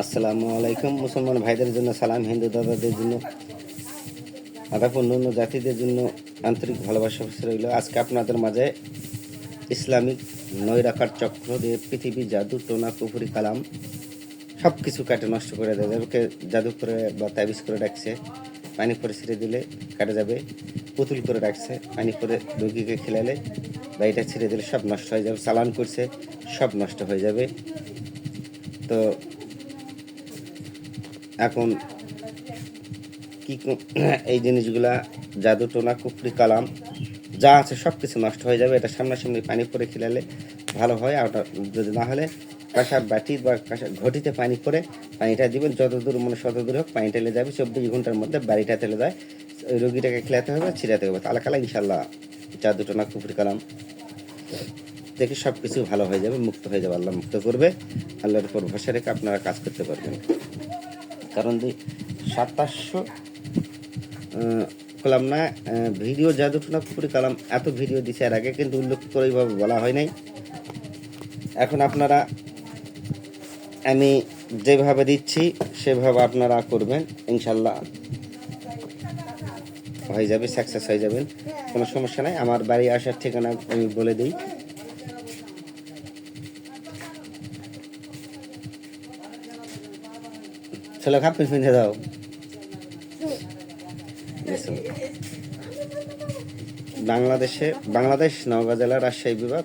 আসসালামু আলাইকুম, মুসলমান ভাইদের জন্য সালাম, হিন্দু দাদাদের জন্য। আদাপ অন্য জাতিদের জন্য আন্তরিক ভালোবাসা রইল। আজকে আপনাদের মাঝে ইসলামিক নয় রাখার চক্র দিয়ে পৃথিবী, জাদু, টোনা, পুকুরি, কালাম সব কিছু কাটে নষ্ট করে দেয়। যাদেরকে জাদু করে বা তাবিজ করে রাখছে, পানি করে ছেড়ে দিলে কাটে যাবে। পুতুল করে রাখছে পানি করে রোগীকে খেলালে বা এটা ছেড়ে দিলে সব নষ্ট হয়ে যাবে, চালান করছে, সব নষ্ট হয়ে যাবে। তো এখন কি এই জিনিসগুলা, জাদু, টোনা, কুফরি, কালাম, যা আছে সব কিছু নষ্ট হয়ে যাবে, এটা সামনাসামনি পানি পরে খেলালে ভালো হয়, আর ওটা যদি না হলে কাঁসার বাটি বা কাঁসার ঘটিতে পানি করে, পানিটা দিবেন যত দূর মানে শত দূর হোক পানি টেলে যাবে, চব্বিশ ঘণ্টার মধ্যে বাড়িটা তেলে ওই রোগীটাকে খেলাতে হবে, ছিড়াতে হবে। তাহলে কালা ইনশাল্লাহ জাদু টোনা কুফরি কালাম। দেখে সব কিছু ভালো হয়ে যাবে, মুক্ত হয়ে যাবে, আল্লাহ মুক্ত করবে। আল্লাহর উপর ভরসা রেখে আপনারা কাজ করতে পারবেন। কারণ সাতাশশো করলাম না ভিডিও জাদুটনা পুকুরি কালাম, এত ভিডিও দিছে এর আগে কিন্তু উল্লেখ করে এইভাবে বলা হয় নাই। এখন আপনারা, আমি যেভাবে দিচ্ছি, সেভাবে আপনারা করবেন ইনশাল্লাহ হয়ে যাবে সাকসেস হয়ে যাবেন কোনো সমস্যা নাই। আমার বাড়ি আসার ঠিকানা আমি বলে দিই। ছেলে খাপ পিছিয়ে দাও। বাংলাদেশে বাংলাদেশ নওগাঁ জেলা রাজশাহী বিভাগ।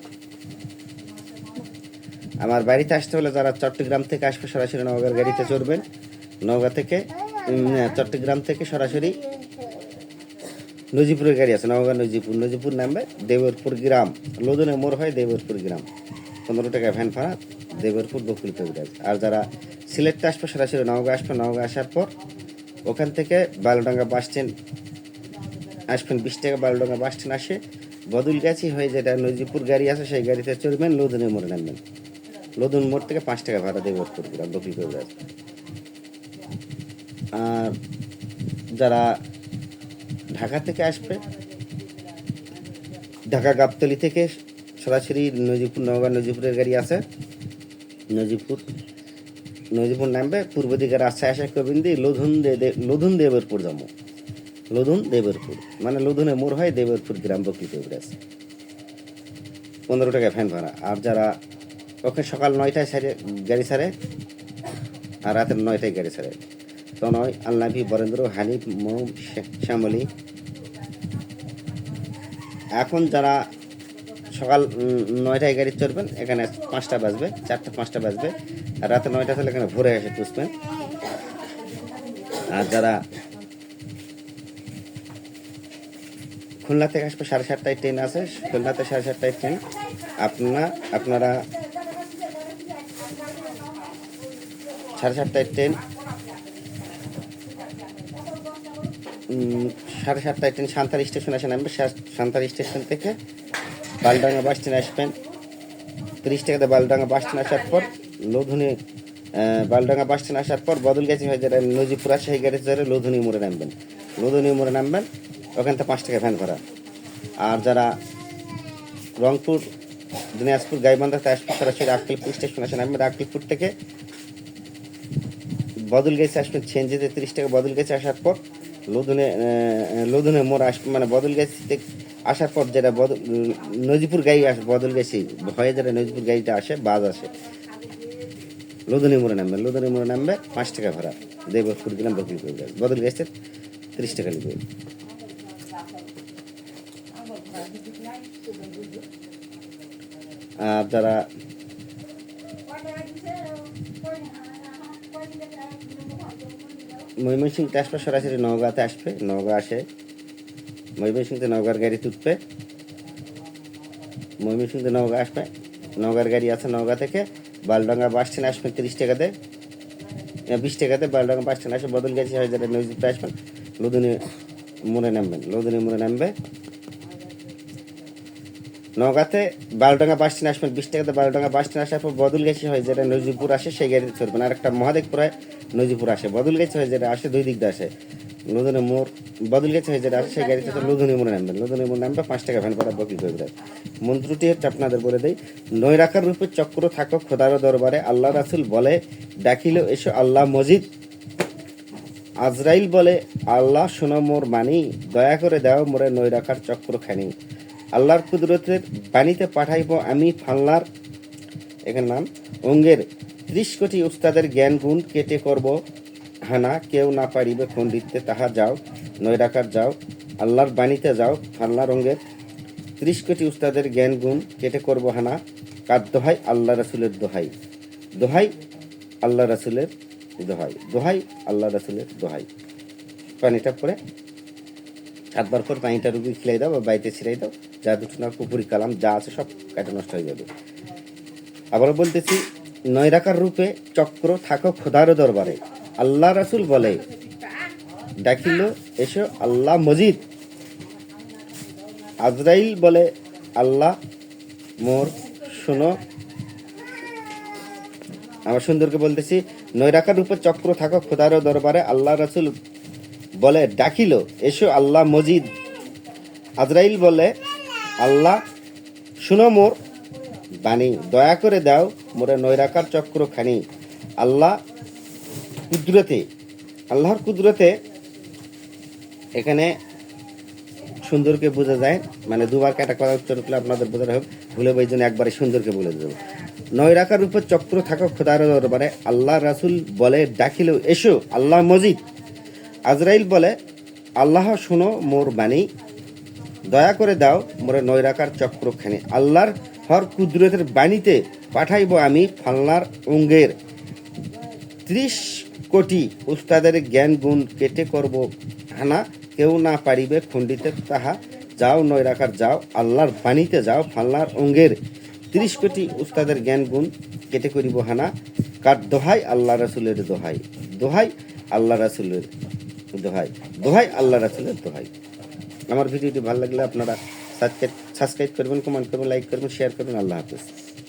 আমার বাড়িতে আসতে হলে যারা চট্টগ্রাম থেকে আসবে সরাসরি নওগাঁর গাড়িতে চড়বেন। নওগাঁ থেকে উম, চট্টগ্রাম থেকে সরাসরি নজিপুরের গাড়ি আছে নওগাঁ নজিপুর। নজিপুর নামবে দেবরপুর গ্রাম। লোদনে মোড় হয় দেবরপুর গ্রাম। পনেরো টাকা ভ্যান ভাড়া, দেবরপুর বকুল আর যারা সিলেটতে আসবে সরাসরি নওগাঁ আসবে নওগাঁ আসার পর ওখান থেকে বালুডাঙ্গা বাস স্ট্যান্ড আসবেন। বিশ টাকা বালুডাঙ্গা বাস স্ট্যান্ড আসে। বদলগাছি হয়ে যেটা নজিপুর গাড়ি আছে, সেই গাড়িতে চড়বেন, লোদনে মোড়ে নামবেন। লোদন মোড় থেকে পাঁচ টাকা ভাড়া দেবরপুর গ্রাম বকুল কবিরাজ। আর যারা ঢাকা থেকে আসবে, ঢাকা গাবতলি থেকে সরাসরি নজিপুর নওগাঁ নজিপুরের গাড়ি আছে। নজিপুর নজিপুর নামবে, পূর্ব দিকে রাস্তায় আসা করবেন দিয়ে লোধুন লোধুন দেবরপুর যাব। লোধুন দেবরপুর মানে লোধুনে মোড় হয় দেবরপুর গ্রাম বকরি আছে পনেরো টাকা ফ্যান ভাড়া। আর যারা ওখানে সকাল নয়টায় সারে, গাড়ি ছাড়ে আর রাতের নয়টায় গাড়ি ছাড়ে তনয় আল্লাভি বরেন্দ্র, হানিফ শে- শ্যামলী এখন যারা সকাল নয়টায় গাড়ি চড়বেন, এখানে পাঁচটা বাজবে, চারটা, পাঁচটা বাজবে, আর রাতে নয়টা তাহলে এখানে ভোরে এসে পুষবেন। আর যারা খুলনা থেকে আসবে সাড়ে সাতটায় ট্রেন আছে, খুলনাতে সাড়ে সাতটায় ট্রেন। আপনারা আপনারা সাড়ে সাতটায় ট্রেন সাড়ে সাতটায় ট্রেন সান্তার স্টেশন আসে নামবে। সান্তার স্টেশন থেকে বালডাঙ্গা বাস স্ট্যান্ড আসবেন। তিরিশ টাকাতে বালডাঙ্গা বাস স্ট্যান্ড আসার পর, লোধুনি বালডাঙ্গা বাস স্ট্যান্ড আসার পর বদলগাছি হয়ে যারা নজিপুর সেই গাড়ি ধরে লোধুনি মোড়ে নামবেন। লোধুনি মোড়ে নামবেন, ওখান থেকে পাঁচ টাকা ভ্যান ভাড়া। আর যারা রংপুর, দিনাজপুর গাইবান্ধাতে আসবে সরাসরি আক্কেলপুর স্টেশন আসে নামবেন। আক্কেলপুর থেকে বদল গেছে আসবেন চেঞ্জেতে তিরিশ টাকা বদল গেছে আসার পর, লোধনে লোধনে মোড় আসবে মানে বদল গেছে আসার পর যেটা বদল নজিপুর গাড়ি আসে, বদল গেছি, ভয়ে যেটা নজিপুর গাড়িটা আসে, বাস আসে। লোধনী মোড়ে নামবে, লোধনী মোড়ে নামবে, পাঁচ টাকা ভাড়া। দেবপুর গেলাম বকুল করে বদল গেছে, তিরিশ টাকা নেবে আর যারা ময়মনসিংহতে আসবে সরাসরি নওগাঁতে আসবে, নওগাঁ আসে। ময়মনসিংহতে নওগাঁর গাড়ি তুলবে ময়মনসিংহতে নওগাঁ আসবে। নওগাঁর গাড়ি আছে নওগাঁ থেকে। বালডাঙ্গা বাস স্ট্যান্ড আসবেন তিরিশ টাকাতে। বিশ টাকাতে বালডাঙ্গা বাস স্ট্যান্ড আসবে। বদল গেছে হয়ে যাবে নজিপুরে আসবেন লুধুনি মোড়ে নামবেন লুধুনি মোড়ে নামবে। নওগাঁতে বারোডাঙ্গা বাস স্ট্যান্ড আসবেন বিশ টাকাতে বারোডাঙ্গা বাস স্ট্যান্ড আসার পর বদল গেছে হয় যেটা নজিপুর আসে, সেই গাড়িতে চড়বেন। আর একটা মহাদেবপুরায় নজিপুর আসে। বদল গেছে হয় যেটা আসে, দুই দিক দিয়ে আসে। লুধুনি মোড় বদল গেছে হয়ে যেটা সেই গাড়িতে লুধুনি মোড়ে নামবেন। লুধুনি মোড় নামবে, পাঁচ টাকা ভ্যান ভাড়া বকি করে দেয়। মন্ত্রটি হচ্ছে আপনাদের বলে দেই নয় রাখার রূপে চক্র থাকো, খোদারো দরবারে আল্লাহ রাসুল বলে ডাকিল এসো আল্লাহ মজিদ। আজরাইল বলে, আল্লাহ শোনো মোর মানি, দয়া করে দাও মোরে নয় রাখার চক্র খানি আল্লাহর কুদরতের বাণীতে পাঠাইব আমি ফাল্লার, এখানে নাম, অঙ্গের ত্রিশ কোটি উস্তাদের জ্ঞান গুণ কেটে করব। হানা, কেউ না পারিবে খণ্ডিতে তাহা যাও নয় রাখার যাও, আল্লাহর বাণীতে যাও, ফাল্লার অঙ্গের ত্রিশ কোটি উস্তাদের জ্ঞান গুণ কেটে করব হানা, কার দোহাই? আল্লাহ রাসুলের দোহাই। দোহাই আল্লাহ রাসুলের দোহাই। দোহাই আল্লাহ রাসুলের দোহাই। পানিটা পরে সাতবার পর পানিটা রুগী খিলাই দাও বা বাড়িতে ছিড়াই দাও, যা দুটো না পুকুরি, কালাম, যা আছে সব কাটা নষ্ট হয়ে যাবে। আবারও বলতেছি নয়রাকার রূপে চক্র থাকো খোদার দরবারে। আল্লাহ রাসুল বলে, ডাকিল, এসো, আল্লাহ মজিদ। আজরাইল বলে, আল্লাহ, মোর, শোনো। আমার সুন্দরকে বলতেছি, নৈরাকার রূপে চক্র থাকো খোদার দরবারে, আল্লাহ রাসুল বলে, ডাকিল, এসো আল্লাহ মজিদ। আজরাইল বলে, আল্লাহ, শুনো মোর বাণী, দয়া করে দাও মোরে নৈরাকার চক্র খানি আল্লাহ কুদরতে, আল্লাহর কুদরতে এখানে সুন্দরকে বোঝা যায়। মানে দুবার কাটা করা উচ্চারণ করলে আপনাদের বোঝাতে হবে ভুলে বই জন্য একবারে সুন্দরকে বলে দেবো। নয় রাখার উপর চক্র থাকা খোদার দরবারে, আল্লাহ রাসুল বলে, ডাকিল, এসো আল্লাহ মজিদ। আজরাইল বলে, আল্লাহ, শোনো মোর বাণী। দয়া করে দাও মোরে নয় রাখার চক্রখানি। আল্লাহর হর কুদরতের বাণীতে পাঠাইব আমি ফালনার অঙ্গের ত্রিশ কোটি উস্তাদের জ্ঞান গুণ কেটে করব হানা। কেউ না পারিবে খণ্ডিতে তাহা। যাও নয় রাখার যাও আল্লাহর বাণীতে যাও ফালনার অঙ্গের ত্রিশ কোটি উস্তাদের জ্ঞান গুণ কেটে করিব হানা। কার দোহাই? আল্লাহ রাসুলের দোহাই। দোহাই আল্লাহ রাসুলের দোহাই। দোহাই, আল্লাহ রাসুলের দোহাই। আমার ভিডিওটি ভালো লাগলে আপনারা সাবস্ক্রাইব করবেন কমেন্ট করবেন লাইক করবেন শেয়ার করবেন, আল্লাহ হাফিজ।